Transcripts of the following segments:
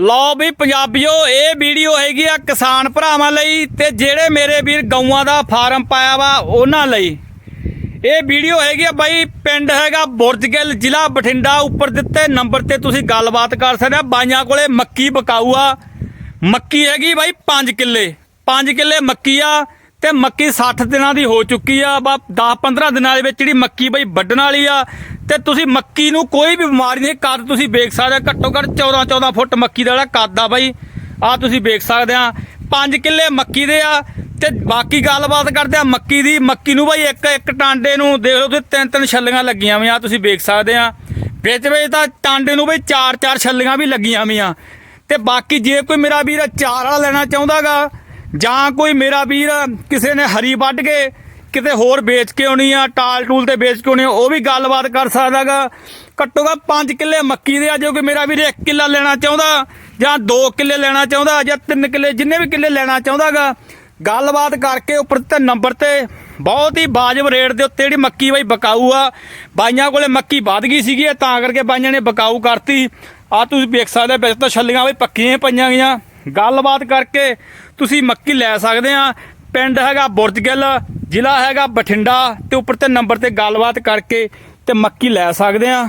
ਲਓ ਵੀ ਪੰਜਾਬੀਓ, ਇਹ ਵੀਡੀਓ ਹੈਗੀ ਆ ਕਿਸਾਨ ਭਰਾਵਾਂ ਲਈ ਤੇ ਜਿਹੜੇ ਮੇਰੇ ਵੀਰ ਗਊਆਂ ਦਾ ਫਾਰਮ ਪਾਇਆ ਵਾ ਉਹਨਾਂ ਲਈ। ਇਹ ਵੀਡੀਓ ਹੈਗੀ ਆ ਬਾਈ, ਪਿੰਡ ਹੈਗਾ ਬੁਰਜਗਿੱਲ, ਜ਼ਿਲ੍ਹਾ ਬਠਿੰਡਾ, ਉੱਪਰ ਦਿੱਤੇ ਨੰਬਰ ਤੇ ਤੁਸੀਂ ਗੱਲਬਾਤ ਕਰ ਸਕਦੇ ਆ। ਬਾਈਆਂ ਕੋਲੇ ਮੱਕੀ ਬਕਾਊ ਆ। ਮੱਕੀ ਹੈਗੀ ਬਾਈ 5 ਕਿੱਲੇ। 5 ਕਿੱਲੇ ਮੱਕੀ ਆ ਤੇ ਮੱਕੀ 60 ਦਿਨਾਂ ਦੀ ਹੋ ਚੁੱਕੀ ਆ। ਬਾ 10 15 ਦਿਨਾਂ ਦੇ ਵਿੱਚ ਜਿਹੜੀ ਮੱਕੀ ਬਈ ਵੱਢਣ ਵਾਲੀ ਆ ਤੇ ਤੁਸੀਂ ਮੱਕੀ ਨੂੰ ਕੋਈ ਵੀ ਬਿਮਾਰੀ ਨਹੀਂ, ਕੱਦ ਤੁਸੀਂ ਵੇਖ ਸਕਦੇ ਘੱਟੋ ਘੱਟ 14 14 ਫੁੱਟ ਮੱਕੀ ਦਾ ਜਿਹੜਾ ਕੱਦ ਆ ਬਾਈ ਆ ਤੁਸੀਂ ਵੇਖ ਸਕਦੇ ਆ। 5 ਕਿੱਲੇ ਮੱਕੀ ਦੇ ਆ, ਤੇ ਬਾਕੀ ਗੱਲਬਾਤ ਕਰਦੇ ਆ ਮੱਕੀ ਦੀ, ਮੱਕੀ ਨੂੰ ਬਾਈ ਇੱਕ ਇੱਕ ਟਾਂਡੇ ਨੂੰ ਦੇਖ ਲਓ ਤੁਸੀਂ, ਤਿੰਨ ਤਿੰਨ ਛੱਲੀਆਂ ਲੱਗੀਆਂ ਹੋਈਆਂ ਤੁਸੀਂ ਵੇਖ ਸਕਦੇ ਆ। ਵਿੱਚ ਵਿੱਚ ਤਾਂ ਟਾਂਡੇ ਨੂੰ ਬਈ ਚਾਰ ਚਾਰ ਛੱਲੀਆਂ ਵੀ ਲੱਗੀਆਂ ਹੋਈਆਂ। ਤੇ ਬਾਕੀ ਜੇ ਕੋਈ ਮੇਰਾ ਵੀਰ ਚਾਰ ਵਾਲਾ ਲੈਣਾ ਚਾਹੁੰਦਾਗਾ, ਜਾਂ ਕੋਈ ਮੇਰਾ ਵੀਰ ਕਿਸੇ ਨੇ ਹਰੀ ਵੱਢ ਕੇ ਕਿਤੇ ਹੋਰ ਵੇਚ ਕੇ ਆਉਣੀ ਆ? ਟਾਲ ਟੂਲ ਤੇ ਵੇਚ ਕੇ ਆਉਣੀ ਆ ਉਹ ਵੀ ਗੱਲਬਾਤ ਕਰ ਸਕਦਾਗਾ। ਘੱਟੋ ਘੱਟ 5 ਕਿੱਲੇ ਮੱਕੀ ਦੇ ਆ, ਜੋ ਕਿ ਮੇਰਾ ਵੀਰ 1 ਕਿੱਲਾ ਲੈਣਾ ਚਾਹੁੰਦਾ ਜਾਂ 2 ਕਿੱਲੇ ਲੈਣਾ ਚਾਹੁੰਦਾ ਜਾਂ 3 ਕਿੱਲੇ, ਜਿੰਨੇ ਵੀ ਕਿੱਲੇ ਲੈਣਾ ਚਾਹੁੰਦਾਗਾ। ਗੱਲਬਾਤ ਕਰਕੇ ਉੱਪਰ ਤੇ ਨੰਬਰ ਤੇ। ਬਹੁਤ ਹੀ ਵਾਜਬ ਰੇਟ ਦੇ ਉੱਤੇ ਜਿਹੜੀ ਮੱਕੀ ਬਾਈ ਬਕਾਊ ਆ। ਬਾਈਆਂ ਕੋਲੇ ਮੱਕੀ ਵੱਧ ਗਈ ਸੀਗੀ ਤਾਂ ਕਰਕੇ ਬਾਈਆਂ ਨੇ ਬਕਾਊ ਕਰਤੀ। ਆ ਤੁਸੀਂ ਵੇਖ ਸਕਦੇ ਹੋ ਵਿੱਚ ਤਾਂ ਛੱਲੀਆਂ ਵੀ ਪੱਕੀਆਂ ਪਈਆਂ ਗਈਆਂ। ਗੱਲਬਾਤ ਕਰਕੇ ਤੁਸੀਂ ਮੱਕੀ ਲੈ ਸਕਦੇ ਆ। ਪਿੰਡ ਹੈਗਾ ਬੁਰਜਗਿੱਲ, ਜ਼ਿਲ੍ਹਾ ਹੈਗਾ ਬਠਿੰਡਾ ਤੇ ਉੱਪਰ ਤੇ ਨੰਬਰ ਤੇ ਗੱਲਬਾਤ ਕਰਕੇ ਤੇ ਮੱਕੀ ਲੈ ਸਕਦੇ ਆ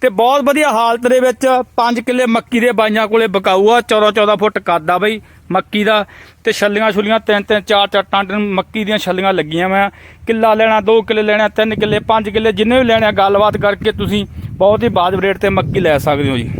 ਤੇ ਬਹੁਤ ਵਧੀਆ ਹਾਲਤ ਦੇ ਵਿੱਚ 5 ਕਿੱਲੇ ਮੱਕੀ ਦੇ ਬਾਈਆਂ ਕੋਲੇ ਬਕਾਊ ਆ 14 14 ਫੁੱਟ ਕੱਦ ਆ ਬਈ ਮੱਕੀ ਦਾ। ਤੇ ਛੱਲੀਆਂ ਛੁਲੀਆਂ ਤਿੰਨ ਤਿੰਨ ਚਾਰ ਚਾਰ ਟਾਂਡ ਮੱਕੀ ਦੀਆਂ ਛੱਲੀਆਂ ਲੱਗੀਆਂ ਮੈਂ। ਕਿੱਲਾ ਲੈਣਾ 2 ਕਿੱਲੇ ਲੈਣਾ 3 ਕਿੱਲੇ 5 ਕਿੱਲੇ, ਜਿੰਨੇ ਵੀ ਲੈਣੇ ਆ, ਗੱਲਬਾਤ ਕਰਕੇ ਤੁਸੀਂ ਬਹੁਤ ਹੀ ਬਾਜਬ ਰੇਟ ਤੇ ਮੱਕੀ ਲੈ ਸਕਦੇ ਹੋ ਜੀ।